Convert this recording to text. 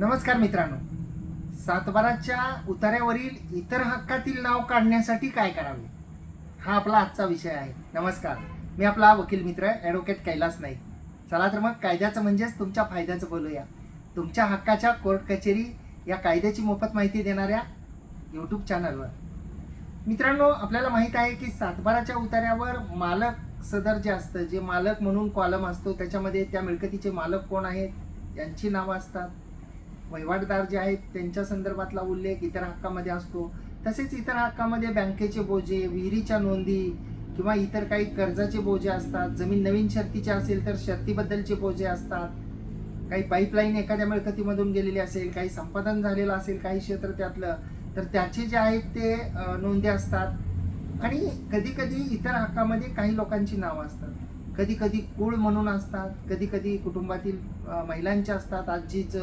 नमस्कार मित्रांनो. सातबाराच्या उतार्यावरील इतर हक्कातील नाव काढण्यासाठी काय करावे? हा आपला आजचा विषय आहे. नमस्कार. मी आपला वकील मित्र ॲडव्होकेट कैलास नाईक. चला तर मग कायद्याचं म्हणजेच तुमच्या फायद्याचं बोलूया. तुमच्या हक्काच्या कोर्ट कचेरी या कायद्याची मोफत माहिती देणाऱ्या यूट्यूब चॅनलवर मित्रांनो आपल्याला माहीत आहे की सातबाराच्या उतार्यावर मालक सदर जे असतं जे मालक म्हणून कॉलम असतो त्याच्यामध्ये त्या मिळकतीचे मालक कोण आहेत? यांची नावं असतात. वहिवाटदार जे आहेत त्यांच्या संदर्भातला उल्लेख इतर हक्कामध्ये असतो. तसेच इतर हक्कामध्ये बँकेचे बोजे विहिरीच्या नोंदी किंवा इतर काही कर्जाचे बोजे असतात. जमीन नवीन शर्तीचे असेल तर शर्तीबद्दलचे बोजे असतात. काही पाईपलाईन एखाद्या मिळकतीमधून गेलेली असेल काही संपादन झालेलं असेल काही क्षेत्र त्यातलं तर त्याचे जे आहेत ते नोंदी असतात. आणि कधी कधी इतर हक्कामध्ये काही लोकांची नावं असतात. कधी कधी कुळ म्हणून असतात कधी कधी कुटुंबातील महिलांच्या महिलांचे असतात. आजीचं